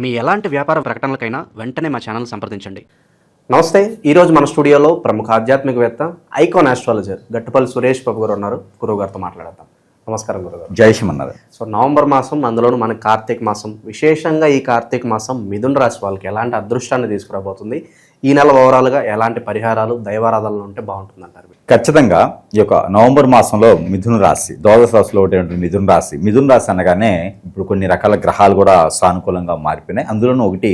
మీ ఎలాంటి వ్యాపార ప్రకటనలకైనా వెంటనే మా ఛానల్ సంప్రదించండి. నమస్తే ఈరోజు మన స్టూడియోలో ప్రముఖ ఆధ్యాత్మికవేత్త ఐకాన్ ఆస్ట్రాలజర్ గట్టుపల్లి సురేష్ బాబు గారు ఉన్నారు. గురువు గారితో మాట్లాడదాం నమస్కారం గురుగారు జయశం అన్నారు సో నవంబర్ మాసం అందులోనూ మన కార్తీక మాసం. విశేషంగా ఈ కార్తీక మాసం మిథున రాశి వాళ్ళకి ఎలాంటి అదృష్టాన్ని తీసుకురాబోతుంది? ఈ నెల ఓవరాల్గా ఎలాంటి పరిహారాలు దైవారాధనలు ఉంటే బాగుంటుంది అంటారు ఖచ్చితంగా ఈ యొక్క నవంబర్ మాసంలో మిథున రాశి ద్వాదశ రాశిలో ఒకటి మిథున రాశి. మిథున రాశి అనగానే ఇప్పుడు కొన్ని రకాల గ్రహాలు కూడా సానుకూలంగా మారిపోయినాయి. అందులోనూ ఒకటి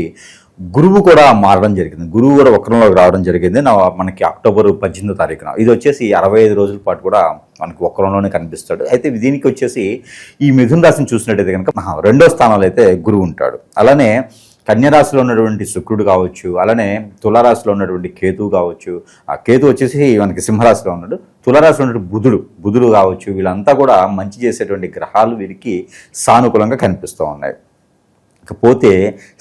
గురువు కూడా మారడం జరిగింది. గురువు కూడా వక్రంలోకి రావడం జరిగింది. నా మనకి అక్టోబర్ పద్దెనిమిదో తారీఖున. ఇది వచ్చేసి అరవై ఐదు రోజుల పాటు కూడా మనకి వక్రంలోనే కనిపిస్తాడు. అయితే దీనికి వచ్చేసి ఈ మిథున రాశిని చూసినట్టయితే కనుక రెండో స్థానంలో అయితే గురువు ఉంటాడు. అలానే కన్యరాశిలో ఉన్నటువంటి శుక్రుడు కావచ్చు అలానే తులారాశిలో ఉన్నటువంటి కేతువు కావచ్చు ఆ కేతు వచ్చేసి మనకి సింహరాశిలో ఉన్నాడు. తులారాశిలో ఉన్నటువంటి బుధుడు బుధుడు కావచ్చు వీళ్ళంతా కూడా మంచి చేసేటువంటి గ్రహాలు వీరికి సానుకూలంగా కనిపిస్తూ ఉన్నాయి. పోతే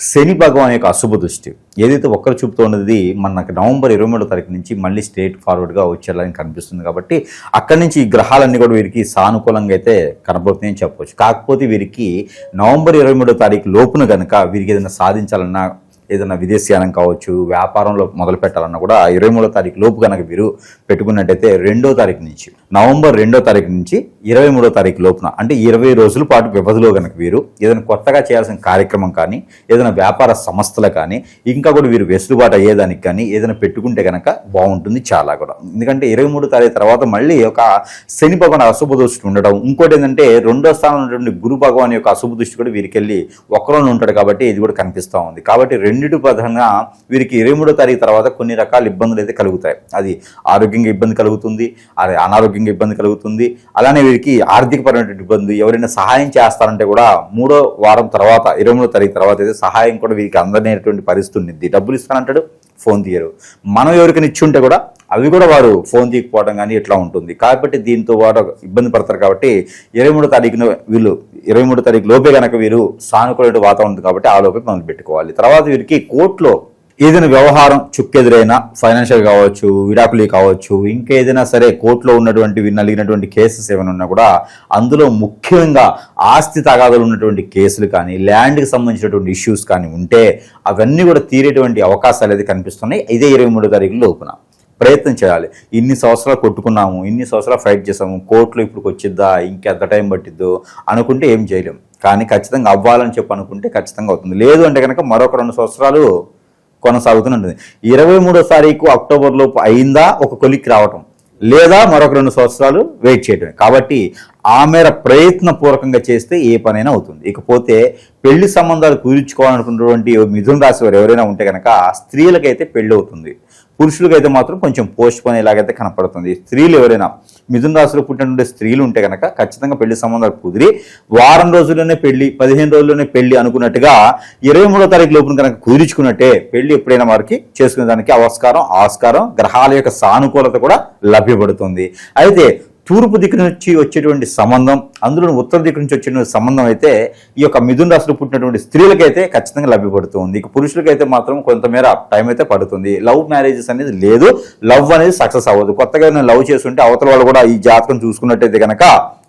శని భగవాన్ యొక్క అశుభ దృష్టి. ఏదైతే ఒక్కరు చూపుతూ ఉన్నది మనకు నవంబర్ ఇరవై మూడో తారీఖు నుంచి మళ్ళీ స్ట్రేట్ ఫార్వర్డ్గా వచ్చేలాగా కనిపిస్తుంది కాబట్టి అక్కడి నుంచి ఈ గ్రహాలన్నీ కూడా వీరికి సానుకూలంగా అయితే కనబడుతున్నాయని చెప్పవచ్చు కాకపోతే వీరికి నవంబర్ ఇరవై మూడో తారీఖు లోపున కనుక వీరికి ఏదైనా సాధించాలన్నా ఏదైనా విదేశీయానం కావచ్చు వ్యాపారంలో మొదలు పెట్టాలన్నా కూడా ఇరవై మూడో తారీఖు లోపు కనుక వీరు పెట్టుకున్నట్టయితే రెండో తారీఖు నుంచి నవంబర్ రెండో తారీఖు నుంచి ఇరవై మూడో తారీఖు లోపున అంటే ఇరవై రోజుల పాటు వ్యవధిలో కనుక వీరు ఏదైనా కొత్తగా చేయాల్సిన కార్యక్రమం కానీ ఏదైనా వ్యాపార సంస్థలు కానీ ఇంకా కూడా వీరు వెసులుబాటు అయ్యేదానికి కానీ ఏదైనా పెట్టుకుంటే కనుక బాగుంటుంది చాలా కూడా. ఎందుకంటే ఇరవై మూడో తారీఖు తర్వాత మళ్ళీ ఒక శని భగవాన్ అశుభ దృష్టి ఉండడం ఇంకోటి ఏంటంటే రెండో స్థానంలో ఉన్నటువంటి గురు భగవాన్ యొక్క అశుభ దృష్టి కూడా వీరికి వెళ్ళి ఒక్కరోజు ఉంటాడు కాబట్టి ఇది కూడా కనిపిస్తూ ఉంది. కాబట్టి రెండు రెండిటి పదంగా వీరికి ఇరవై మూడో తారీఖు తర్వాత కొన్ని రకాల ఇబ్బందులు అయితే కలుగుతాయి. అది ఆరోగ్యంగా ఇబ్బంది కలుగుతుంది అది అనారోగ్యంగా ఇబ్బంది కలుగుతుంది అలానే వీరికి ఆర్థికపరమైనటువంటి ఇబ్బంది ఎవరైనా సహాయం చేస్తారంటే కూడా మూడో వారం తర్వాత ఇరవై మూడో తారీఖు తర్వాత అయితే సహాయం కూడా వీరికి అందనేటువంటి పరిస్థితి ఉంది డబ్బులు ఇస్తానంటాడు? ఫోన్ తీయరు. మనం ఎవరికైనా ఇచ్చి ఉంటే కూడా అవి కూడా వారు ఫోన్ తీయకపోవడం కానీ ఇట్లా ఉంటుంది. కాబట్టి దీంతో వారు ఇబ్బంది పడతారు కాబట్టి ఇరవై మూడో తారీఖున వీళ్ళు ఇరవై మూడో తారీఖు లోపే కనుక వీరు సానుకూల వాతావరణం కాబట్టి ఆ లోపే మొదలు పెట్టుకోవాలి తర్వాత వీరికి కోర్టులో ఏదైనా వ్యవహారం చుక్కెదురైనా ఫైనాన్షియల్ కావచ్చు విడాకులు కావచ్చు ఇంకేదైనా సరే కోర్టులో ఉన్నటువంటి నలిగినటువంటి కేసెస్ ఏమైనా ఉన్నా కూడా అందులో ముఖ్యంగా ఆస్తి తగాదాలు ఉన్నటువంటి కేసులు కానీ ల్యాండ్కి సంబంధించినటువంటి ఇష్యూస్ కానీ ఉంటే అవన్నీ కూడా తీరేటువంటి అవకాశాలు అయితే కనిపిస్తున్నాయి. ఇదే ఇరవై మూడో తారీఖు లోపున. ప్రయత్నం చేయాలి. ఇన్ని సంవత్సరాలు కొట్టుకున్నాము ఇన్ని సంవత్సరాలు ఫైట్ చేసాము కోర్టులో ఇప్పుడు వచ్చిద్దా ఇంకెంత టైం పట్టిద్దో అనుకుంటే ఏం చేయలేం. కానీ ఖచ్చితంగా అవ్వాలని చెప్పి అనుకుంటే ఖచ్చితంగా అవుతుంది. లేదు అంటే కనుక మరొక రెండు సంవత్సరాలు కొనసాగుతూనే ఉంటుంది ఇరవై మూడో తారీఖు అక్టోబర్ లోపు అయిందా ఒక కొలిక్కి రావటం లేదా మరొక రెండు సంవత్సరాలు వెయిట్ చేయడమే కాబట్టి ఆ మేర ప్రయత్నపూర్వకంగా చేస్తే ఏ పనైనా అవుతుంది. ఇకపోతే పెళ్ళి సంబంధాలు కుదుర్చుకోవాలనుకున్నటువంటి మిథున రాశి వారు ఎవరైనా ఉంటే కనుక స్త్రీలకైతే పెళ్ళి అవుతుంది పురుషులకైతే మాత్రం కొంచెం పోస్ట్ పోన్ ఇలాగైతే కనపడుతుంది. స్త్రీలు ఎవరైనా మిథున రాశిలో పుట్టినటువంటి స్త్రీలు ఉంటే కనుక ఖచ్చితంగా పెళ్ళి సంబంధాలు కుదిరి వారం రోజుల్లోనే పెళ్ళి పదిహేను రోజుల్లోనే పెళ్ళి అనుకున్నట్టుగా ఇరవై మూడో తారీఖు లోపున కనుక కుదిరించుకున్నట్టే పెళ్ళి ఎప్పుడైనా వారికి చేసుకునే దానికి ఆస్కారం ఆస్కారం గ్రహాల యొక్క సానుకూలత కూడా లభ్యపడుతుంది. అయితే తూర్పు దిక్కు నుంచి వచ్చేటువంటి సంబంధం అందులో ఉత్తర దిక్కు నుంచి వచ్చేటువంటి సంబంధం అయితే ఈ యొక్క మిథున రాశిలో పుట్టినటువంటి స్త్రీలకైతే ఖచ్చితంగా లభ్యపడుతుంది. ఇక పురుషులకైతే మాత్రం కొంతమేర టైం అయితే పడుతుంది. లవ్ మ్యారేజెస్ అనేది లేదు. లవ్ అనేది సక్సెస్ అవ్వదు. కొత్తగా నేను లవ్ చేస్తుంటే అవతల వాళ్ళు కూడా ఈ జాతకం చూసుకున్నట్టయితే కనుక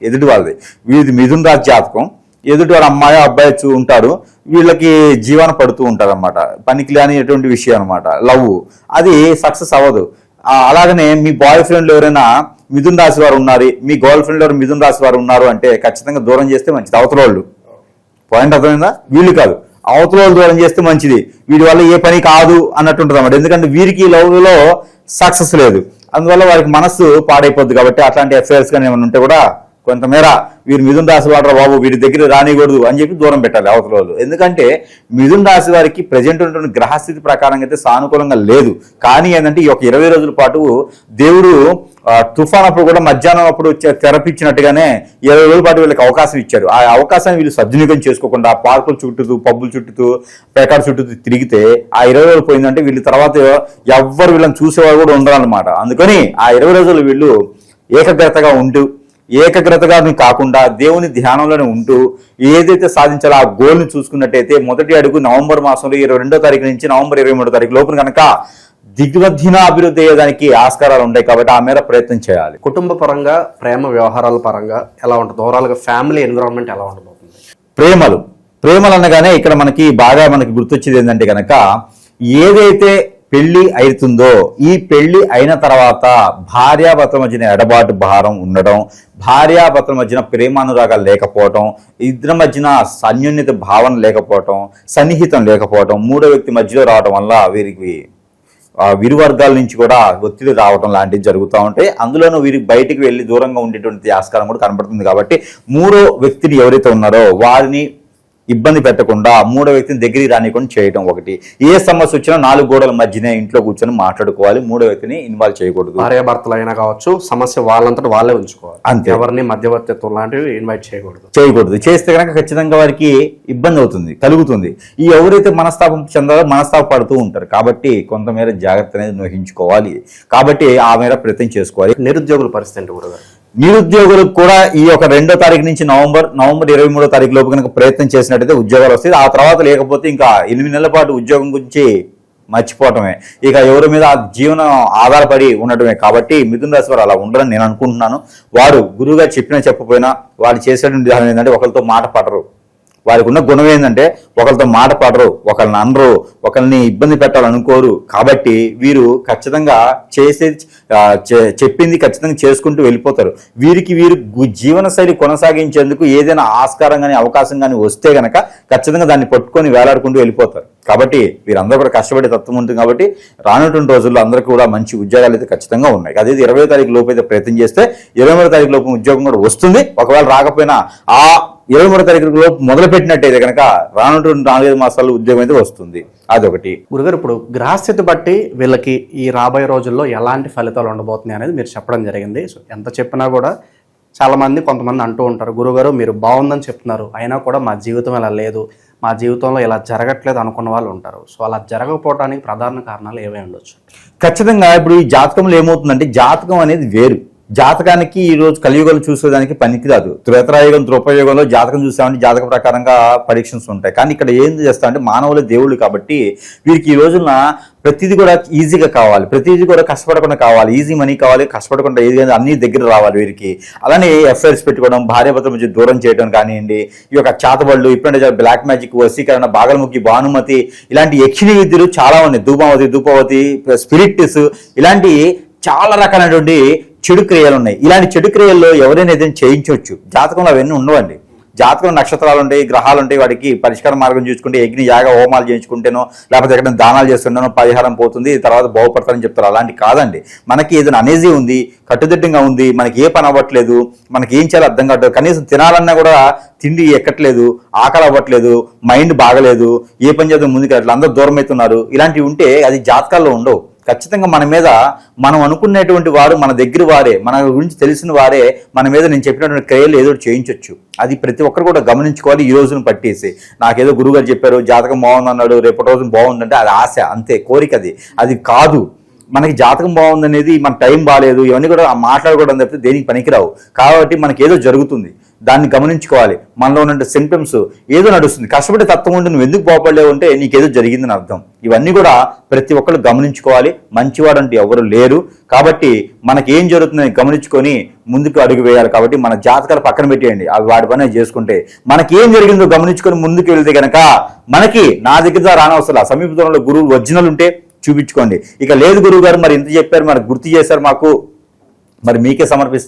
ఎదుటి వాళ్ళది. వీది మిథున రాశి జాతకం. ఎదుటి వారు అమ్మాయి అబ్బాయి చూ ఉంటారు. వీళ్ళకి జీవన పడుతూ ఉంటారు అనమాట పనికి లేనిటువంటి విషయం అనమాట లవ్ అది సక్సెస్ అవ్వదు. అలాగనే మీ బాయ్ ఫ్రెండ్లు ఎవరైనా మిథున్ రాశి వారు ఉన్నారు మీ గర్ల్ ఫ్రెండ్ ఎవరు మిథున్ రాశి వారు ఉన్నారు అంటే ఖచ్చితంగా దూరం చేస్తే మంచిది అవతల వాళ్ళు. పాయింట్ అర్థమైందా? వీళ్ళు కాదు. అవతల వాళ్ళు దూరం చేస్తే మంచిది. వీడి వల్ల ఏ పని కాదు అన్నట్టు ఉంటుంది అన్నమాట ఎందుకంటే వీరికి లవ్లో సక్సెస్ లేదు. అందువల్ల వారికి మనస్సు పాడైపోద్ది కాబట్టి అట్లాంటి అఫైర్స్ కానీ ఏమైనా ఉంటే కూడా కొంతమేర వీరు మిథున్ రాశి వాడరా బాబు వీరి దగ్గర రానికూడదు అని చెప్పి దూరం పెట్టాలి అవతల వాళ్ళు. ఎందుకంటే మిథున్ రాశి వారికి ప్రజెంట్ ఉన్నటువంటి గ్రహస్థితి ప్రకారంగా అయితే సానుకూలంగా లేదు. కానీ ఏంటంటే ఈ యొక్క ఇరవై రోజుల పాటు దేవుడు తుఫాన్ అప్పుడు కూడా మధ్యాహ్నం అప్పుడు తెరపించినట్టుగానే ఇరవై రోజుల పాటు వీళ్ళకి అవకాశం ఇచ్చాడు. ఆ అవకాశాన్ని వీళ్ళు సద్వినియోగం చేసుకోకుండా పార్కుల చుట్టూ పబ్బుల చుట్టూ పేకాడ చుట్టూ తిరిగితే ఆ ఇరవై రోజులు పోయిందంటే వీళ్ళు తర్వాత ఎవ్వరు వీళ్ళని చూసేవారు కూడా ఉండరు అనమాట అందుకని ఆ ఇరవై రోజులు వీళ్ళు ఏకగ్రతగా ఉంటూ ఏకగ్రతగా కాకుండా దేవుని ధ్యానంలోనే ఉంటూ ఏదైతే సాధించాలో ఆ గోల్ని చూసుకున్నట్టయితే మొదటి అడుగు నవంబర్ మాసంలో ఇరవై రెండో తారీఖు నుంచి నవంబర్ ఇరవై మూడో తారీఖు లోపల కనుక దిగ్మధ్యన అభివృద్ధి అయ్యేదానికి ఆస్కారాలు ఉంటాయి కాబట్టి ఆ మేర ప్రయత్నం చేయాలి. కుటుంబ పరంగా ప్రేమ వ్యవహారాల పరంగా ఎలా ఉంటుంది ఓవరాల్గా ఫ్యామిలీ ఎన్విరాన్మెంట్ ఎలా ఉండబోతుంది? ప్రేమలు. ప్రేమలు అనగానే ఇక్కడ మనకి బాగా మనకి గుర్తొచ్చేది ఏంటంటే కనుక ఏదైతే పెళ్ళి అవుతుందో ఈ పెళ్ళి అయిన తర్వాత భార్యాభర్తల మధ్యన ఎడబాటు భారం ఉండడం భార్యాభర్తల మధ్యన ప్రేమానురాగాలు లేకపోవటం ఇద్దరి మధ్యన సన్యోన్యత భావన లేకపోవటం సన్నిహితం లేకపోవటం మూడో వ్యక్తి మధ్యలో రావడం వల్ల వీరికి విరు వర్గాల నుంచి కూడా ఒత్తిడి రావడం లాంటివి జరుగుతూ ఉంటాయి. అందులోనూ వీరికి బయటికి వెళ్ళి దూరంగా ఉండేటువంటి ఆస్కారం కూడా కనబడుతుంది కాబట్టి మూడో వ్యక్తిని ఎవరైతే ఉన్నారో వారిని ఇబ్బంది పెట్టకుండా మూడో వ్యక్తిని దగ్గరికి రానికుండా చేయడం ఒకటి. ఏ సమస్య వచ్చినా నాలుగు గోడల మధ్యనే ఇంట్లో కూర్చొని మాట్లాడుకోవాలి. మూడో వ్యక్తిని ఇన్వాల్వ్ చేయకూడదు. భార్యాభర్తలు అయినా కావచ్చు సమస్య వాళ్ళంతటా వాళ్ళే ఉంచుకోవాలి. అంతే. ఎవరిని మధ్యవర్తిత్వం లాంటివి ఇన్వైట్ చేయకూడదు. చేయకూడదు. చేస్తే కనుక ఖచ్చితంగా వారికి ఇబ్బంది అవుతుంది కలుగుతుంది. ఈ ఎవరైతే మనస్తాపం చెందాలో మనస్తాప పడుతూ ఉంటారు. కాబట్టి కొంతమేర జాగ్రత్త అనేది వహించుకోవాలి కాబట్టి ఆ మేర ప్రయత్నం చేసుకోవాలి. నిరుద్యోగుల పరిస్థితి గురుగారు? నిరుద్యోగులకు కూడా ఈ యొక్క రెండో తారీఖు నుంచి నవంబర్ నవంబర్ ఇరవై మూడో తారీఖు లోపు కనుక ప్రయత్నం చేసినట్టయితే ఉద్యోగాలు వస్తాయి. ఆ తర్వాత లేకపోతే ఇంకా ఎనిమిది నెలల పాటు ఉద్యోగం గురించి మర్చిపోవటమే. ఇక ఎవరి మీద జీవనం ఆధారపడి ఉండటమే. కాబట్టి మిథున రాశి వారు అలా ఉండరని నేను అనుకుంటున్నాను. వారు గురువుగా చెప్పినా చెప్పకపోయినా వారు చేసేటువంటి విధానం ఏంటంటే ఒకరితో మాట పడరు వారికి ఉన్న గుణం ఏంటంటే ఒకరితో మాట పడరు ఒకరిని అనరు ఒకరిని ఇబ్బంది పెట్టాలనుకోరు. కాబట్టి వీరు ఖచ్చితంగా చేసే చె- చెప్పింది ఖచ్చితంగా చేసుకుంటూ వెళ్ళిపోతారు. వీరికి వీరు గు- జీవనశైలి కొనసాగించేందుకు ఏదైనా ఆస్కారం కానీ అవకాశం కానీ వస్తే గనక ఖచ్చితంగా దాన్ని పట్టుకొని వేలాడుకుంటూ వెళ్ళిపోతారు. కాబట్టి వీరందరూ కూడా కష్టపడే తత్వం ఉంటుంది కాబట్టి రానటువంటి రోజుల్లో అందరికీ కూడా మంచి ఉద్యోగాలు అయితే ఖచ్చితంగా ఉన్నాయి. అదే ఇరవై తారీఖు లోపు అయితే ప్రయత్నం చేస్తే ఇరవై తారీఖు లోపు ఉద్యోగం కూడా వస్తుంది. ఒకవేళ రాకపోయినా ఆ ఇరవై మూడో తారీఖు లోపు మొదలు పెట్టినట్టయితే కనుక రానున్నటువంటి నాలుగైదు మాసాల్లో ఉద్యోగం అయితే వస్తుంది. అదొకటి. గురుగారు ఇప్పుడు గ్రహస్థితి బట్టి వీళ్ళకి ఈ రాబోయే రోజుల్లో ఎలాంటి ఫలితాలు ఉండబోతున్నాయి అనేది మీరు చెప్పడం జరిగింది. సో ఎంత చెప్పినా కూడా చాలా మంది కొంతమంది అంటూ ఉంటారు గురుగారు మీరు బాగుందని చెప్తున్నారు. అయినా కూడా మా జీవితం ఇలా లేదు. మా జీవితంలో ఇలా జరగట్లేదు అనుకున్న వాళ్ళు ఉంటారు. సో అలా జరగకపోవడానికి ప్రధాన కారణాలు ఏవై ఉండొచ్చు? ఖచ్చితంగా ఇప్పుడు ఈ జాతకంలో ఏమవుతుందంటే జాతకం అనేది వేరు. జాతకానికి ఈ రోజు చూసేదానికి పనికిరాదు. త్రేతరాయుగం ద్రౌపయుగంలో జాతకం చూసామంటే జాతక ప్రకారంగా పరీక్షన్స్ ఉంటాయి. కానీ ఇక్కడ ఏం చేస్తామంటే మానవుల దేవుళ్ళు కాబట్టి వీరికి ఈ రోజున ప్రతిదీ కూడా ఈజీగా కావాలి. ప్రతిదీ కూడా కష్టపడకుండా కావాలి. ఈజీ మనీ కావాలి కష్టపడకుండా ఏది కానీ అన్ని దగ్గర రావాలి వీరికి. అలానే ఎఫ్ఐఆర్స్ పెట్టుకోవడం భార్యాభర్తల మధ్య దూరం చేయడం కానివ్వండి ఈ యొక్క చాతబళ్ళు ఇప్పుడంటే బ్లాక్ మ్యాజిక్ వసీకరణ బాగలముఖి భానుమతి ఇలాంటి యక్షిణి విద్యలు చాలా ఉన్నాయి. ధూపావతి ధూపవతి స్పిరిట్స్ ఇలాంటి చాలా రకాలైనటువంటి చెడు క్రియలు ఉన్నాయి. ఇలాంటి చెడు క్రియల్లో ఎవరైనా ఏదైనా చేయించవచ్చు. జాతకంలో అవన్నీ ఉండవండి. జాతకం నక్షత్రాలు ఉంటాయి గ్రహాలు ఉంటాయి వాటికి పరిష్కార మార్గం చూసుకుంటే యజ్ఞ యాగ హోమాలు చేయించుకుంటేనో లేకపోతే ఎక్కడ దానాలు చేస్తుంటేనో పరిహారం పోతుంది. తర్వాత బాగుపడతారని చెప్తారు. అలాంటి కాదండి. మనకి ఏదైనా అనేజీ ఉంది కట్టుదిట్టంగా ఉంది మనకి ఏ పని అవ్వట్లేదు మనకి ఏం చేయాలో అర్థం కావట్లేదు. కనీసం తినాలన్నా కూడా తిండి ఎక్కట్లేదు ఆకలి అవ్వట్లేదు మైండ్ బాగలేదు ఏ పని చేద్దాం ముందుకు అట్లా అందరూ దూరం అవుతున్నారు ఇలాంటివి ఉంటే అది జాతకాల్లో ఉండవు. ఖచ్చితంగా మన మీద మనం అనుకునేటువంటి వారు మన దగ్గర వారే మన గురించి తెలిసిన వారే మన మీద నేను చెప్పినటువంటి క్రియలు ఏదో చేయించవచ్చు అది ప్రతి ఒక్కరు కూడా గమనించుకోవాలి ఈ రోజును పట్టేసి. నాకేదో గురుగారు చెప్పారు జాతకం బాగుందన్నాడు రేపటి రోజు బాగుందంటే అది ఆశ అంతే కోరిక అది. అది కాదు. మనకి జాతకం బాగుందనేది మన టైం బాగాలేదు ఇవన్నీ కూడా మాట్లాడుకోవడం తప్పితే దేనికి పనికిరావు. కాబట్టి మనకి ఏదో జరుగుతుంది. దాన్ని గమనించుకోవాలి. మనలో ఉన్న సింటమ్స్ ఏదో నడుస్తుంది. కష్టపడే తత్వం ఉండి నువ్వు ఎందుకు బాగుపడలేవు అంటే నీకేదో జరిగిందని అర్థం. ఇవన్నీ కూడా ప్రతి ఒక్కరు గమనించుకోవాలి. మంచివాడు అంటే ఎవరు లేరు. కాబట్టి మనకి ఏం జరుగుతుందని గమనించుకొని ముందుకు అడుగు వేయాలి కాబట్టి మన జాతకాలు పక్కన పెట్టేయండి. అవి వాటి పని చేసుకుంటే. మనకి ఏం జరిగిందో గమనించుకొని ముందుకు వెళ్తే గనక మనకి నా దగ్గర రానవసరం సమీప దూరంలో గురువు ఒరిజినల్ ఉంటే చూపించుకోండి. ఇక లేదు గురువు గారు మరి ఇంత చెప్పారు మరి గుర్తు చేశారు మాకు. మరి మీకే సమర్పి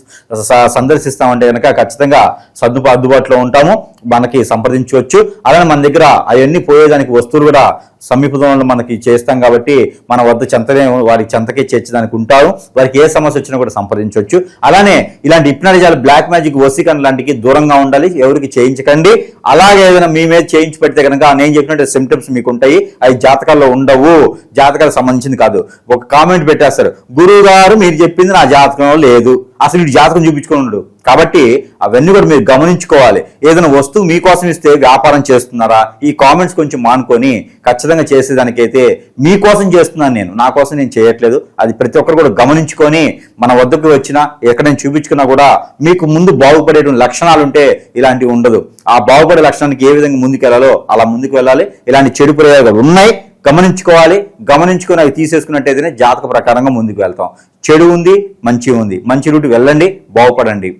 స- సందర్శిస్తామంటే కనుక ఖచ్చితంగా సర్దు అందుబాటులో ఉంటాము. మనకి సంప్రదించవచ్చు. అలానే మన దగ్గర అవన్నీ పోయేదానికి వస్తువులు కూడా సమీపంలో మనకి చేస్తాం కాబట్టి మన వద్ద చెంతనే వారి చెంతకే చేర్చడానికి ఉంటారు. వారికి ఏ సమస్య వచ్చినా కూడా సంప్రదించవచ్చు. అలానే ఇలాంటి ఇప్నాడిజాలు బ్లాక్ మ్యాజిక్ వసీకరణ లాంటికి దూరంగా ఉండాలి. ఎవరికి చేయించకండి. అలాగే ఏదైనా మీ మీద చేయించి పెడితే కనుక నేను చెప్పినట్టు సిమ్టమ్స్ మీకు ఉంటాయి అవి జాతకాల్లో ఉండవు. జాతకాలకు సంబంధించింది కాదు. ఒక కామెంట్ పెట్టేస్తారు. గురువు గారు మీరు చెప్పింది నా జాతకంలో లేదు. అసలు ఇటు జాతకం చూపించుకొని ఉండడు. కాబట్టి అవన్నీ కూడా మీరు గమనించుకోవాలి. ఏదైనా వస్తువు మీకోసం ఇస్తే వ్యాపారం చేస్తున్నారా? ఈ కామెంట్స్ కొంచెం మానుకొని ఖచ్చితంగా చేసేదానికైతే మీకోసం చేస్తున్నాను నేను. నా కోసం నేను చేయట్లేదు. అది ప్రతి ఒక్కరు కూడా గమనించుకొని మన వద్దకు వచ్చినా ఎక్కడైనా చూపించుకున్నా కూడా మీకు ముందు బాగుపడేటువంటి లక్షణాలు ఉంటే ఇలాంటివి ఉండదు. ఆ బాగుపడే లక్షణానికి ఏ విధంగా ముందుకు వెళ్ళాలో అలా ముందుకు వెళ్ళాలి. ఇలాంటి చెడు ప్రయోగాలు ఉన్నాయి. గమనించుకోవాలి. గమనించుకొని అవి తీసేసుకున్నట్టయితేనే జాతక ప్రకారంగా ముందుకు వెళ్తాం. చెడు ఉంది మంచి ఉంది. మంచి రూట్ వెళ్ళండి బాగుపడండి.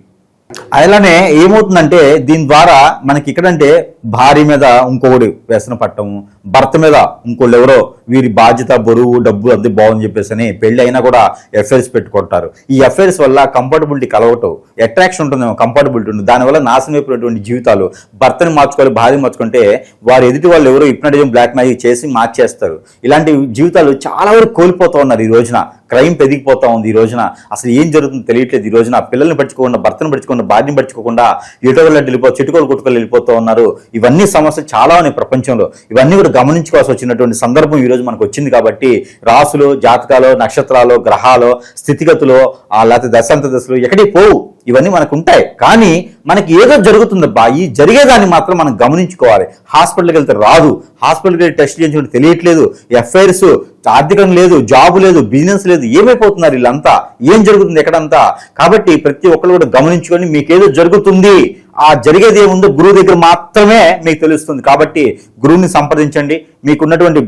అలానే ఏమవుతుందంటే దీని ద్వారా మనకి ఇక్కడంటే భార్య మీద ఇంకొకటి వ్యసన పట్టము భర్త మీద ఇంకోళ్ళు ఎవరో వీరి బాధ్యత బరువు డబ్బు అది బాగుంది చెప్పేసి అని పెళ్ళి అయినా కూడా ఎఫైర్స్ పెట్టుకుంటారు. ఈ ఎఫైర్స్ వల్ల కంఫర్టబిలిటీ కలవటం అట్రాక్షన్ ఉంటుందేమో కంఫర్టబిలిటీ ఉంటుంది. దానివల్ల నాశనం అయిపోయినటువంటి జీవితాలు భర్తని మార్చుకోవాలి భార్య మార్చుకుంటే వారు ఎదుటి వాళ్ళు ఎవరో హిప్నటిజం బ్లాక్ మ్యాజిక్ చేసి మార్చేస్తారు. ఇలాంటి జీవితాలు చాలా వరకు కోల్పోతూ ఉన్నారు ఈ రోజున. క్రైమ్ పెరిగిపోతా ఉంది ఈ రోజున. అసలు ఏం జరుగుతుందో తెలియట్లేదు ఈ రోజున. పిల్లల్ని పట్టుకోకుండా భర్తను పట్టుకోకుండా భార్యను పట్టుకోకుండా ఎటో వెళ్ళిపో చిటుకోలు కొట్టుకోలు వెళ్ళిపోతూ ఉన్నారు. ఇవన్నీ సమస్యలు చాలా ఉన్నాయి ప్రపంచంలో. ఇవన్నీ కూడా గమనించుకోవాల్సి వచ్చినటువంటి సందర్భం ఈ రోజు మనకు వచ్చింది కాబట్టి రాసులు జాతకాలు నక్షత్రాలు గ్రహాలు స్థితిగతులు లేకపోతే దశాంత దశలు ఎక్కడికి పోవు. ఇవన్నీ మనకు ఉంటాయి. కానీ మనకి ఏదో జరుగుతుందబ్బా. ఈ జరిగేదాన్ని మాత్రం మనం గమనించుకోవాలి. హాస్పిటల్కి వెళ్తే రాదు. హాస్పిటల్కి వెళ్ళి టెస్ట్ చేయించుకుంటే తెలియట్లేదు. ఎఫ్ఐఆర్స్ ఆర్థికం లేదు జాబ్ లేదు బిజినెస్ లేదు. ఏమైపోతున్నారు వీళ్ళంతా? ఏం జరుగుతుంది ఎక్కడంతా? కాబట్టి ప్రతి ఒక్కరు కూడా గమనించుకొని మీకేదో జరుగుతుంది ఆ జరిగేది ఏముందో గురువు దగ్గర మాత్రమే మీకు తెలుస్తుంది. కాబట్టి గురువుని సంప్రదించండి. మీకున్నటువంటి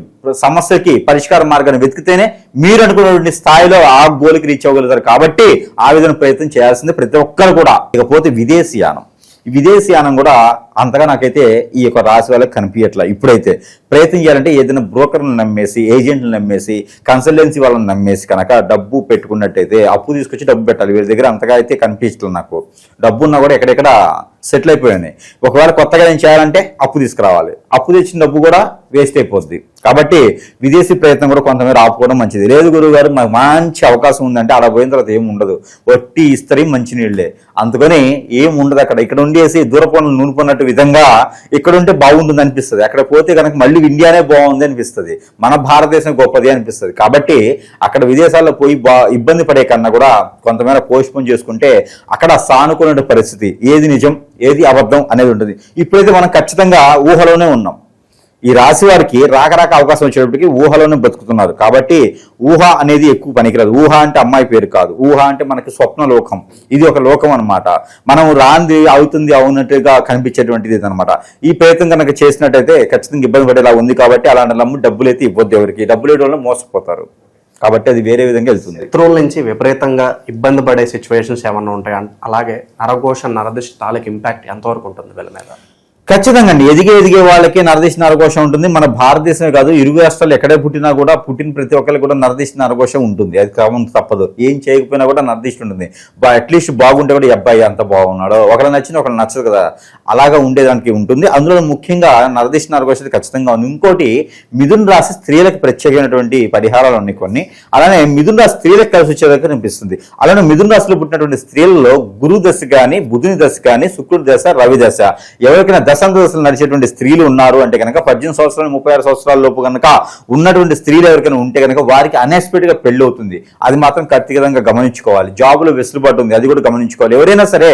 సమస్యకి పరిష్కార మార్గాన్ని వెతికితేనే మీరు అనుకున్నటువంటి స్థాయిలో ఆ గోలికి రీచ్ అవ్వగలుగుతారు. కాబట్టి ఆ విధంగా ప్రయత్నం చేయాల్సింది ప్రతి ఒక్కరు కూడా. ఇకపోతే విదేశీయానం విదేశీయానం కూడా అంతగా నాకైతే ఈ యొక్క రాశి వాళ్ళకి కనిపించట్లా. ఇప్పుడైతే ప్రయత్నం చేయాలంటే ఏదైనా బ్రోకర్లను నమ్మేసి ఏజెంట్లు నమ్మేసి కన్సల్టెన్సీ వాళ్ళని నమ్మేసి కనుక డబ్బు పెట్టుకున్నట్టయితే అప్పు తీసుకొచ్చి డబ్బు పెట్టాలి. వీరి దగ్గర అంతగా అయితే కనిపించట్లేదు నాకు. డబ్బు ఉన్నా కూడా ఎక్కడెక్కడ సెటిల్ అయిపోయింది ఒకవేళ కొత్తగా ఏం చేయాలంటే అప్పు తీసుకురావాలి. అప్పు తెచ్చిన డబ్బు కూడా వేస్ట్ అయిపోద్ది. కాబట్టి విదేశీ ప్రయత్నం కూడా కొంతమేర ఆపుకోవడం మంచిది. లేదు గురువు గారు మాకు మంచి అవకాశం ఉందంటే ఆడ పోయిన తర్వాత ఏం ఉండదు. వట్టి ఇస్తరి మంచినీళ్ళే అందుకని ఏం ఉండదు అక్కడ. ఇక్కడ ఉండేసి దూరపనులు నూనెపోయినట్టు విధంగా ఇక్కడ ఉంటే బాగుంటుంది అనిపిస్తుంది. అక్కడ పోతే కనుక మళ్ళీ ఇండియానే బాగుంది అనిపిస్తుంది. మన భారతదేశం గొప్పది అనిపిస్తుంది. కాబట్టి అక్కడ విదేశాల్లో పోయి బా ఇబ్బంది పడే కన్నా కూడా కొంతమేర పోస్ట్పోన్ చేసుకుంటే అక్కడ సానుకూల పరిస్థితి. ఏది నిజం ఏది అబద్ధం అనేది ఉంటుంది. ఇప్పుడైతే మనం ఖచ్చితంగా ఊహలోనే ఉన్నాం. ఈ రాశి వారికి రాకరాక అవకాశం వచ్చేటప్పటికి ఊహలోనే బతుకుతున్నారు. కాబట్టి ఊహ అనేది ఎక్కువ పనికిరాదు. ఊహ అంటే అమ్మాయి పేరు కాదు. ఊహ అంటే మనకి స్వప్న లోకం. ఇది ఒక లోకం అనమాట మనం రాంది అవుతుంది అవునట్టుగా కనిపించేటువంటిది అనమాట ఈ ప్రయత్నం కనుక చేసినట్టయితే ఖచ్చితంగా ఇబ్బంది పడేలా ఉంది కాబట్టి అలాంటి నమ్ము డబ్బులు అయితే ఇవ్వద్దు ఎవరికి. డబ్బులు ఇవ్వడం మోసపోతారు. కాబట్టి అది వేరే విధంగా వెళ్తుంది. శత్రువుల నుంచి విపరీతంగా ఇబ్బంది పడే సిచ్యువేషన్స్ ఏమన్నా ఉంటాయి? అలాగే నరఘోష నరదృష్టి తాలూకు ఇంపాక్ట్ ఎంతవరకు ఉంటుంది వీళ్ళ మీద? ఖచ్చితంగా అండి. ఎదిగే ఎదిగే వాళ్ళకి నరదిశ నరఘోషం ఉంటుంది. మన భారతదేశమే కాదు ఇరుగు రాష్ట్రాలు ఎక్కడే పుట్టినా కూడా పుట్టిన ప్రతి ఒక్కరికి కూడా నరదిశ నరఘోషం ఉంటుంది. అది క్రమం తప్పదు. ఏం చేయకపోయినా కూడా నరదిష్టి ఉంటుంది. అట్లీస్ట్ బాగుంటే కూడా అబ్బాయి అంత బాగున్నాడు. ఒకరు నచ్చిన ఒకరు నచ్చదు కదా. అలాగా ఉండేదానికి ఉంటుంది. అందులో ముఖ్యంగా నరదిశ నరఘోషం ఖచ్చితంగా ఉంది. ఇంకోటి మిథున్ రాశి స్త్రీలకు ప్రత్యేకమైనటువంటి పరిహారాలు ఉన్నాయి కొన్ని. అలానే మిథున్ రాశి స్త్రీలకు కలిసి వచ్చేదాకా కనిపిస్తుంది అలానే మిథున్ రాశిలో పుట్టినటువంటి స్త్రీలలో గురు దశ కానీ బుధుని దశ కానీ శుక్రుడి దశ రవి దశ. ఎవరికైనా దశాంత నడిచేటువంటి స్త్రీలు ఉన్నారు అంటే కనుక పద్దెనిమిది సంవత్సరాలు ముప్పై ఆరు సంవత్సరాల లోపు కనుక ఉన్నటువంటి స్త్రీలు ఎవరికైనా ఉంటే కనుక వారికి అన్ఎక్స్పెక్టెడ్గా అవుతుంది అది మాత్రం ఖచ్చితంగా గమనించుకోవాలి. జాబ్లో వెసులుబాటు ఉంది. అది కూడా గమనించుకోవాలి. ఎవరైనా సరే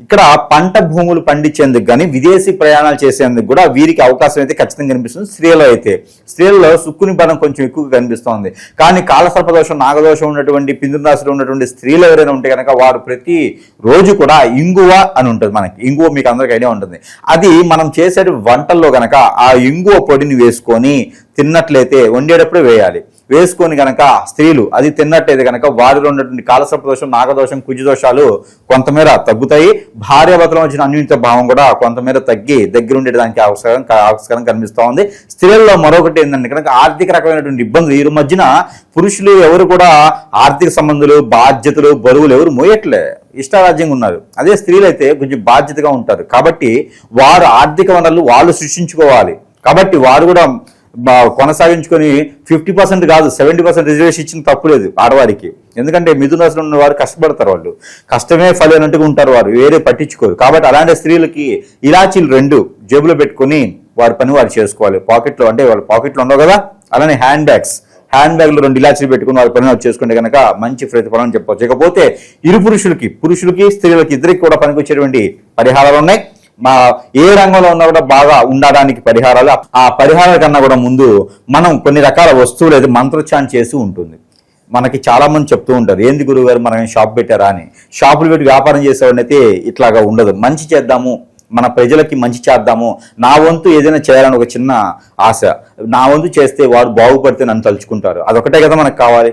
ఇక్కడ పంట భూములు పండించేందుకు కానీ విదేశీ ప్రయాణాలు చేసేందుకు కూడా వీరికి అవకాశం అయితే ఖచ్చితంగా కనిపిస్తుంది. స్త్రీలో అయితే. స్త్రీలలో సుక్కుని బలం కొంచెం ఎక్కువగా కనిపిస్తోంది. కానీ కాలసర్పదోషం నాగదోషం ఉన్నటువంటి పిందురాశిలో ఉన్నటువంటి స్త్రీలు ఎవరైనా ఉంటే కనుక వారు ప్రతి రోజు కూడా ఇంగువ అని ఉంటుంది మనకి. ఇంగువ మీకు అందరికీ ఐడియా ఉంటుంది. అది మనం చేసే వంటల్లో కనుక ఆ ఇంగువ పొడిని వేసుకొని తిన్నట్లయితే వండేటప్పుడు వేయాలి. వేసుకొని గనక స్త్రీలు అది తిన్నట్టయితే గనక వారిలో ఉన్నటువంటి కాలసర్పదోషం నాగదోషం కుజదోషాలు కొంతమేర తగ్గుతాయి. భార్యాభర్తల వచ్చిన అన్యూన్యత భావం కూడా కొంతమేర తగ్గి దగ్గర ఉండేదానికి ఆవిష్కారం ఆవిష్కారం కనిపిస్తూ ఉంది. స్త్రీలలో మరొకటి ఏంటంటే కనుక ఆర్థిక రకమైనటువంటి ఇబ్బందులు. ఈ మధ్యన పురుషులు ఎవరు కూడా ఆర్థిక సంబంధాలు బాధ్యతలు బరువులు ఎవరు మోయట్లే. ఇష్టారాజ్యంగా ఉన్నారు. అదే స్త్రీలు అయితే కొంచెం బాధ్యతగా ఉంటారు. కాబట్టి వారు ఆర్థిక వనరులు వాళ్ళు సృష్టించుకోవాలి. కాబట్టి వారు కూడా కొనసాగించుకొని ఫిఫ్టీ పర్సెంట్ కాదు సెవెంటీ పర్సెంట్ రిజర్వేషన్ ఇచ్చిన తప్పులేదు ఆడవారికి. ఎందుకంటే మిథున రాశిలో ఉన్న వారు కష్టపడతారు వాళ్ళు. కష్టమే ఫలైనట్టుగా ఉంటారు వారు వేరే పట్టించుకోరు. కాబట్టి అలాంటి స్త్రీలకి ఇలాచీలు రెండు జేబులో పెట్టుకొని వారి పని వారు చేసుకోవాలి. పాకెట్లో అంటే వాళ్ళ పాకెట్లో ఉండవు కదా? అలానే హ్యాండ్ బ్యాగ్స్. హ్యాండ్ బ్యాగ్లో రెండు ఇలాచీలు పెట్టుకుని వాళ్ళ పని వారు చేసుకుంటే కనుక మంచి ప్రతిఫలం చెప్పవచ్చు ఇకపోతే ఇరు పురుషులకి పురుషులకి స్త్రీలకి ఇద్దరికి కూడా పనికొచ్చేటువంటి పరిహారాలు ఉన్నాయి. మా ఏ రంగంలో ఉన్నా కూడా బాగా ఉండడానికి పరిహారాలు ఆ పరిహారాల కన్నా కూడా ముందు మనం కొన్ని రకాల వస్తువులు అయితే మంత్రోచ్చారణ చేసి ఉంటుంది. మనకి చాలా మంది చెప్తూ ఉంటారు ఏంది గురువుగారు మనం షాప్ పెట్టారా? అని. షాపులు పెట్టి వ్యాపారం చేసేవాడిని అయితే ఇట్లాగా ఉండదు. మంచి చేద్దాము మన ప్రజలకి మంచి చేద్దాము నా వంతు ఏదైనా చేయాలని ఒక చిన్న ఆశ. నా వంతు చేస్తే వారు బాగుపడితే నన్ను తలుచుకుంటారు. అదొకటే కదా మనకు కావాలి.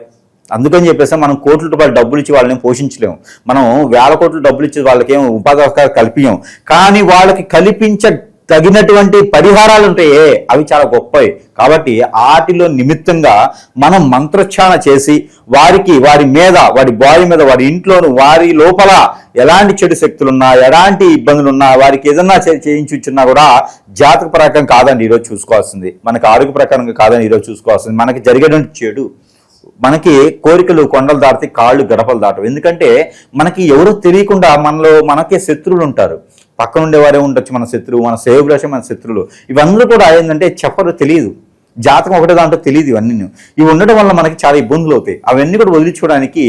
అందుకని చెప్పేసి మనం కోట్ల రూపాయలు డబ్బులు ఇచ్చి వాళ్ళని పోషించలేము. మనం వేల కోట్ల డబ్బులు ఇచ్చి వాళ్ళకి ఏం ఉపాధి అవకాశాలు కానీ వాళ్ళకి కల్పించ తగినటువంటి పరిహారాలు ఉంటాయే అవి చాలా గొప్పవి. కాబట్టి వాటిలో నిమిత్తంగా మనం మంత్రోచ్చారణ చేసి వారికి వారి మీద వారి బాడీ మీద వారి ఇంట్లోను వారి లోపల ఎలాంటి చెడు శక్తులున్నా ఎలాంటి ఇబ్బందులున్నా వారికి ఏదన్నా చే- చేయించున్నా కూడా జాతక ప్రకారం కాదండి ఈరోజు చూసుకోవాల్సింది. మనకి ఆరోగ్య ప్రకారంగా కాదని ఈరోజు చూసుకోవాల్సింది. మనకి జరిగేటువంటి చెడు. మనకి కోరికలు కొండలు దాటితే కాళ్ళు గడపలు దాటవు. ఎందుకంటే మనకి ఎవరు తెలియకుండా మనలో మనకే శత్రువులు ఉంటారు. పక్కన ఉండేవారే ఉండొచ్చు మన శత్రువు మన సేవభాష మన శత్రువులు. ఇవన్నీ కూడా ఏంటంటే చెప్పరు తెలియదు. జాతకం ఒకటే దాంట్లో తెలియదు ఇవన్నీ ఇవి ఉండడం వల్ల మనకి చాలా ఇబ్బందులు అవుతాయి. అవన్నీ కూడా వదిలించుకోవడానికి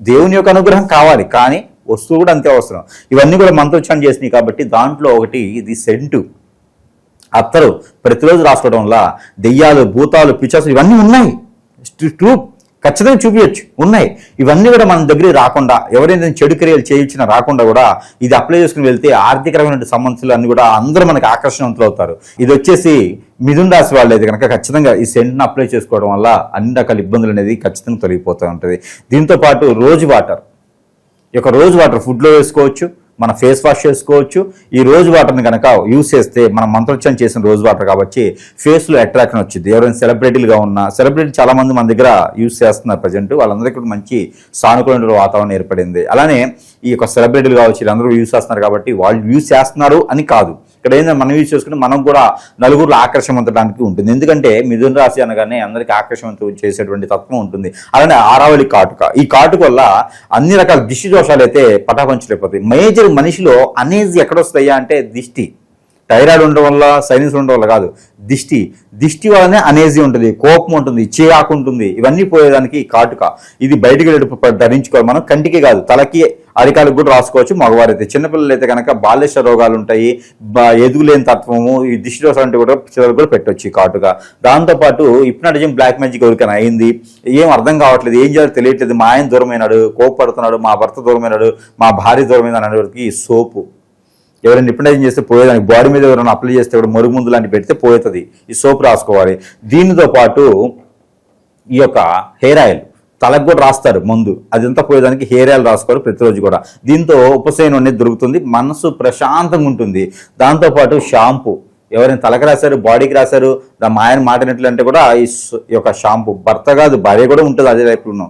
దేవుని యొక్క అనుగ్రహం కావాలి. కానీ వస్తువు కూడా అంతే అవసరం. ఇవన్నీ కూడా మంత్రోచ్చారణ చేసినాయి కాబట్టి దాంట్లో ఒకటి ఇది సెంటు. అత్తరు ప్రతిరోజు రాసుకోవడం వల్ల దెయ్యాలు భూతాలు పిచాసులు ఇవన్నీ ఉన్నాయి. ట్రూ ఖచ్చితంగా చూపించచ్చు ఉన్నాయి. ఇవన్నీ కూడా మన దగ్గర రాకుండా ఎవరైనా చెడు క్రియలు చేయించినా రాకుండా కూడా ఇది అప్లై చేసుకుని వెళ్తే ఆర్థికరమైన సమస్యలు అన్ని కూడా అందరూ మనకి ఆకర్షణవంతులు అవుతారు. ఇది వచ్చేసి మిథున్ రాశి వాళ్ళు అయితే కనుక ఖచ్చితంగా ఈ సెంట్ను అప్లై చేసుకోవడం వల్ల అన్ని రకాల ఇబ్బందులు అనేది ఖచ్చితంగా తొలగిపోతూ ఉంటుంది. దీంతో పాటు రోజు వాటర్. ఈ యొక్క రోజు వాటర్ ఫుడ్లో వేసుకోవచ్చు. మన ఫేస్ వాష్ చేసుకోవచ్చు. ఈ రోజు వాటర్ని కనుక యూస్ చేస్తే మనం మంత్రోచ్చరణ చేసిన రోజు వాటర్ కాబట్టి ఫేస్లో అట్రాక్షన్ వచ్చింది ఎవరైనా సెలబ్రిటీలుగా ఉన్న సెలబ్రిటీ చాలా మంది మన దగ్గర యూస్ చేస్తున్నారు ప్రజెంట్. వాళ్ళందరికీ కూడా మంచి సానుకూల వాతావరణం ఏర్పడింది. అలానే ఈ యొక్క సెలబ్రిటీలు కావచ్చు వీళ్ళందరూ యూస్ చేస్తున్నారు కాబట్టి వాళ్ళు యూస్ చేస్తున్నారు అని కాదు. ఇక్కడ ఏంటంటే మనం యూజ్ చేసుకుంటే మనం కూడా నలుగురు ఆకర్షవంతడానికి ఉంటుంది. ఎందుకంటే మిథున రాశి అనగానే అందరికీ ఆకర్షణ చేసేటువంటి తత్వం ఉంటుంది. అలానే ఆరావళి కాటుక. ఈ కాటుక వల్ల అన్ని రకాల దిష్టి దోషాలు అయితే పటాపంచలేకపోతాయి మేజర్ మనిషిలో అనేది ఎక్కడొస్తాయా అంటే దిష్టి. థైరాయిడ్ ఉండడం వల్ల సైనస్ ఉండడం వల్ల కాదు దిష్టి. దిష్టి వల్లనే అనేజీ ఉంటుంది కోపం ఉంటుంది చిరాకు ఉంటుంది. ఇవన్నీ పోయేదానికి కాటుక. ఇది బయటికి వెళ్ళి ధరించుకోవాలి. మనం కంటికి కాదు తలకి అరికాలకు కూడా రాసుకోవచ్చు మగవారైతే. చిన్నపిల్లలు అయితే కనుక బాల్యశ రోగాలు ఉంటాయి ఎదుగులేని తత్వము ఈ దిష్టి దోషం అంటే కూడా పిల్లలు కూడా పెట్టవచ్చు ఈ కాటుక. దాంతోపాటు ఇప్నాటిజం బ్లాక్ మ్యాజిక్ ఎవరికైనా అయింది? ఏం అర్థం కావట్లేదు ఏం చేయాలో తెలియట్లేదు. మా ఆయన దూరమైనాడు కోపడుతున్నాడు మా భర్త దూరమైనాడు మా భార్య దూరమైన అనేవారికి ఈ సోపు. ఎవరైనా నిపుణం చేస్తే పోయేదానికి బాడీ మీద ఎవరైనా అప్లై చేస్తే కూడా మరుగుముందు లాంటి పెడితే పోతుంది ఈ సోప్ రాసుకోవాలి. దీనితో పాటు ఈ యొక్క హెయిర్ ఆయిల్ తలకు కూడా రాస్తారు ముందు. అదంతా పోయేదానికి హెయిర్ ఆయిల్ రాసుకోవాలి ప్రతిరోజు కూడా. దీంతో ఉపశయనం అనేది దొరుకుతుంది. మనసు ప్రశాంతంగా ఉంటుంది. దాంతోపాటు షాంపూ. ఎవరైనా తలకు రాశారు బాడీకి రాశారు దా మా ఆయన మాటినట్లు అంటే కూడా ఈ యొక్క షాంపూ. భర్త కాదు భార్య కూడా ఉంటుంది అదే టైప్లో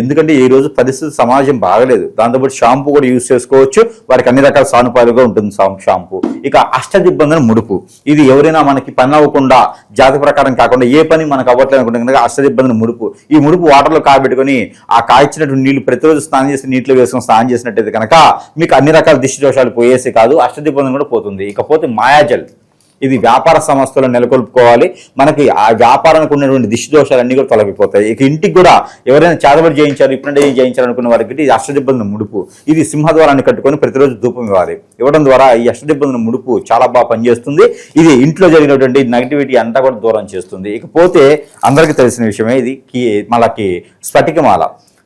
ఎందుకంటే ఈ రోజు పరిస్థితి సమాజం బాగలేదు. దాంతోపాటు షాంపూ కూడా యూజ్ చేసుకోవచ్చు. వారికి అన్ని రకాల సానుపాలుగా ఉంటుంది షాంపూ. ఇక అష్టదిబ్బందన ముడుపు. ఇది ఎవరైనా మనకి పని అవ్వకుండా జాతి ప్రకారం కాకుండా ఏ పని మనకు అవ్వట్లేదు అనుకుంటే కనుక అష్టదిబ్బందన ముడుపు. ఈ ముడుపు వాటర్లో కాయబెట్టుకొని ఆ కాయించినటువంటి నీళ్ళు ప్రతిరోజు స్నానం చేసి నీటిలో వేసుకొని స్నానం చేసినట్టయితే కనుక మీకు అన్ని రకాల దిష్టి దోషాలు పోయేసి కాదు అష్టదిబ్బందన కూడా పోతుంది. ఇకపోతే మాయాజల్. ఇది వ్యాపార సంస్థలు నెలకొల్పుకోవాలి. మనకి ఆ వ్యాపారానికి ఉన్నటువంటి దిష్టి దోషాలన్నీ కూడా తొలగిపోతాయి. ఇక ఇంటికి కూడా ఎవరైనా చేతబడి చేయించారు ఇప్పుడు చేయించారు అనుకున్న వారికి ఇది అష్టదిబ్బందుల ముడుపు. ఇది సింహద్వారాన్ని కట్టుకొని ప్రతిరోజు ధూపం ఇవ్వాలి. ఇవ్వడం ద్వారా ఈ అష్టదిబ్బందుల ముడుపు చాలా బాగా పనిచేస్తుంది. ఇది ఇంట్లో జరిగినటువంటి నెగిటివిటీ అంతా కూడా దూరం చేస్తుంది. ఇకపోతే అందరికీ తెలిసిన విషయమే ఇది. కీ మనకి స్ఫటికమాల.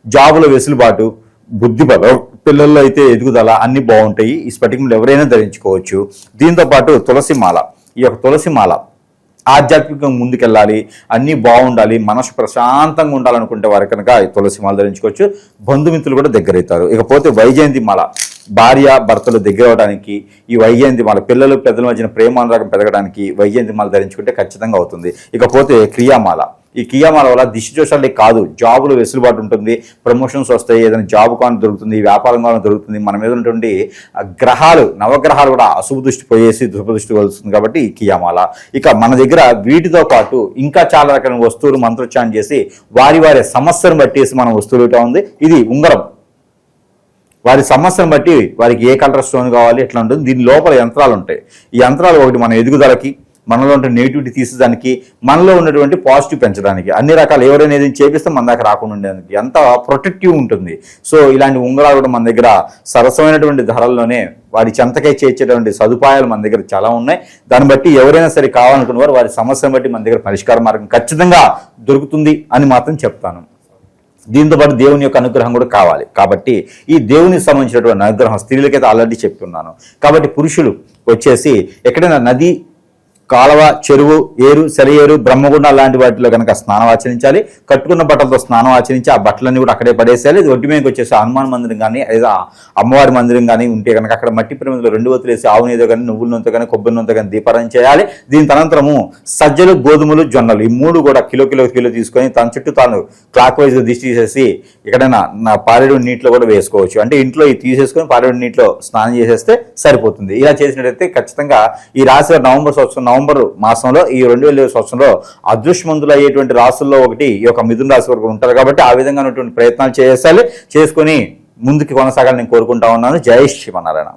జాబుల వెసులుబాటు బుద్ధి బలం పిల్లల్లో అయితే ఎదుగుదల అన్ని బాగుంటాయి. ఈ స్ఫటికంలో ఎవరైనా ధరించుకోవచ్చు. దీంతో పాటు తులసి మాల ఈ యొక్క తులసి మాల. ఆధ్యాత్మికంగా ముందుకెళ్ళాలి అన్నీ బాగుండాలి మనసు ప్రశాంతంగా ఉండాలనుకుంటే వారు కనుక ఈ తులసి మాల ధరించుకోవచ్చు. బంధుమిత్రులు కూడా దగ్గర అవుతారు ఇకపోతే వైజయంతి మాల భార్య భర్తలు దగ్గర అవడానికి ఈ వైజయంతి మాల పిల్లలు పెద్దల మధ్యన ప్రేమానురాగం పెరగడానికి వైజయంతి మాల ధరించుకుంటే ఖచ్చితంగా అవుతుంది. ఇకపోతే క్రియామాల. ఈ కియామాల వల్ల దిష్టి దోషాలే కాదు జాబులు వెసులుబాటు ఉంటుంది ప్రమోషన్స్ వస్తాయి ఏదైనా జాబ్ కానీ దొరుకుతుంది వ్యాపారం కానీ దొరుకుతుంది మన మీద ఉన్నటువంటి గ్రహాలు నవగ్రహాలు కూడా అశుభ దృష్టి పోయేసి దుఃఖ దృష్టి కలుస్తుంది కాబట్టి ఈ కియామాల ఇక మన దగ్గర వీటితో పాటు ఇంకా చాలా రకాల వస్తువులు మంత్రోచ్చారణ చేసి వారి వారి సమస్యను బట్టేసి మన వస్తువులు ఉంది. ఇది ఉంగరం. వారి సమస్యను బట్టి వారికి ఏ కలర్ స్టోన్ కావాలి ఎట్లా ఉంటుంది దీని లోపల యంత్రాలు ఉంటాయి. ఈ యంత్రాలు ఒకటి మన ఎదుగుదలకి మనలో ఉన్న నెగిటివిటీ తీసేదానికి మనలో ఉన్నటువంటి పాజిటివ్ పెంచడానికి. అన్ని రకాలు ఎవరైనా ఏదైనా చేపిస్తే మన దాకా రాకుండా ఉండేదానికి ఎంత ప్రొటెక్టివ్ ఉంటుంది. సో ఇలాంటి ఉంగరాలు కూడా మన దగ్గర సరసమైనటువంటి ధరల్లోనే వారి చెంతకై చేర్చేటువంటి సదుపాయాలు మన దగ్గర చాలా ఉన్నాయి. దాన్ని బట్టి ఎవరైనా సరే కావాలనుకున్న వారు వారి సమస్యను బట్టి మన దగ్గర పరిష్కార మార్గం ఖచ్చితంగా దొరుకుతుంది అని మాత్రం చెప్తాను. దీంతో పాటు దేవుని యొక్క అనుగ్రహం కూడా కావాలి. కాబట్టి ఈ దేవునికి సంబంధించినటువంటి అనుగ్రహం స్త్రీలకైతే ఆల్రెడీ చెప్తున్నాను. కాబట్టి పురుషులు వచ్చేసి ఎక్కడైనా నది కాలవ చెరువు ఏరు సెలయేరు బ్రహ్మగుండ లాంటి వాటిలో కనుక స్నానం ఆచరించాలి. కట్టుకున్న బట్టలతో స్నానం ఆచరించి ఆ బట్టలన్నీ కూడా అక్కడే పడేసేయాలి. ఒడ్డు మీదకి వచ్చేసి హనుమాన్ మందిరం కానీ లేదా అమ్మవారి మందిరం కానీ ఉంటే కనుక అక్కడ మట్టి పిరమిదలో రెండు వతులేసి ఆవు నీతో కానీ నువ్వుల నూనెతో కానీ కొబ్బరి నూనెతో కానీ దీపారాయణ చేయాలి. దీని తనంతరము సజ్జలు గోధుమలు జొన్నలు ఈ మూడు కూడా కిలో కిలో కిలో తీసుకొని తన చుట్టూ తాను క్లాక్ వైజ్ దిష్టి తీసేసి ఎక్కడైనా నా పారేడు నీటిలో కూడా వేసుకోవచ్చు. అంటే ఇంట్లో ఇది తీసేసుకొని పారేడు నీటిలో స్నానం చేసేస్తే సరిపోతుంది. ఇలా చేసినట్టయితే ఖచ్చితంగా ఈ రాశి నవంబర్ సంవత్సరం నవంబర్ మాసంలో ఈ రెండు వేల సంవత్సరంలో అదృష్టమంతులు అయ్యేటువంటి రాసుల్లో ఒకటి ఈ యొక్క మిథున రాశి వరకు ఉంటారు కాబట్టి ఆ విధంగా ఉన్నటువంటి ప్రయత్నాలు చేయాలి చేసుకొని ముందుకు కొనసాగాలని నేను కోరుకుంటా ఉన్నాను. జై శ్రీమన్నారాయణ.